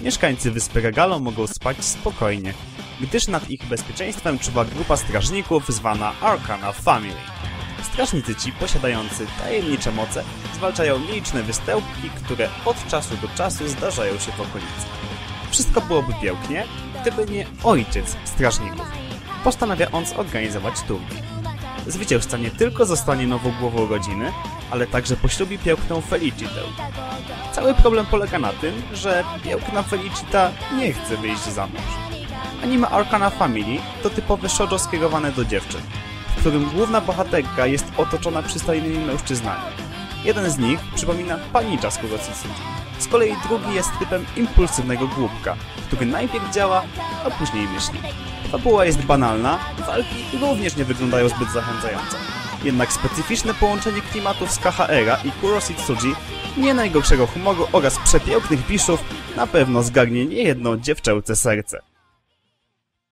mieszkańcy wyspy Regalo mogą spać spokojnie, gdyż nad ich bezpieczeństwem czuwa grupa strażników zwana Arcana Family. Strażnicy ci, posiadający tajemnicze moce, zwalczają nieliczne występki, które od czasu do czasu zdarzają się w okolicy. Wszystko byłoby pięknie, gdyby nie ojciec strażników. Postanawia on zorganizować turniej. Zwycięzca nie tylko zostanie nową głową rodziny, ale także poślubi piękną Felicitę. Cały problem polega na tym, że piękna Felicita nie chce wyjść za mąż. Anime Arcana Family to typowe shoujo skierowane do dziewczyn, w którym główna bohaterka jest otoczona przystojnymi mężczyznami. Jeden z nich przypomina panicza z Kurositsuji. Z kolei drugi jest typem impulsywnego głupka, który najpierw działa, a później myśli. Fabuła jest banalna, walki również nie wyglądają zbyt zachęcająco. Jednak specyficzne połączenie klimatów z KHR i Kurositsuji, nie najgorszego humoru oraz przepięknych biszów na pewno zgarnie niejedno dziewczęce serce.